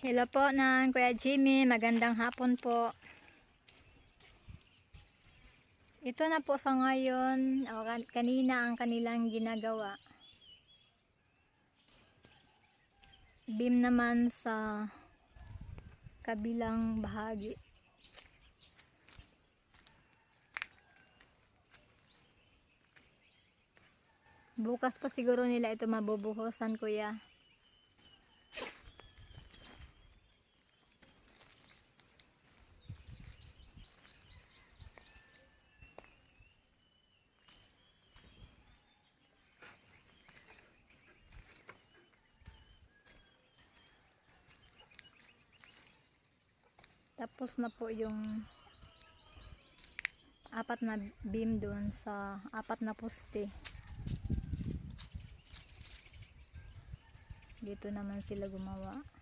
Hello po ng Kuya Jimmy, magandang hapon po. Ito na po sa ngayon, o, kan- kanina ang kanilang ginagawa. Beam naman sa kabilang bahagi. Bukas pa siguro nila ito mabubuhusan kuya. Tapos na po yung apat na beam doon sa apat na poste. Dito naman sila gumawa.